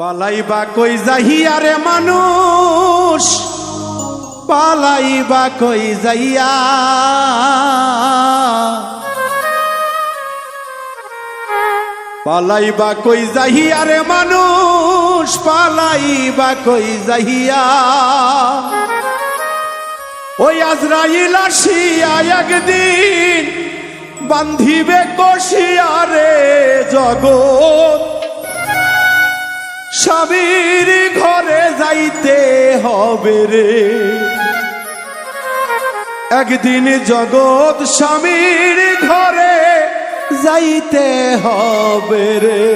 পালাইবা কই যাহিয়া রে মানুষ? পালাইবা কই যাইয়া? পালাইবা কই যাহিয়া রে মানুষ? পালাইবা কই যাহিয়া ওই আজরাইল আসিয়া একদিন বান্ধিবে কষিয়া রে জগৎ। স্বামীর ঘরে যাইতে হবে রে। একদিন জগৎ স্বামীর ঘরে যাইতে হবে রে।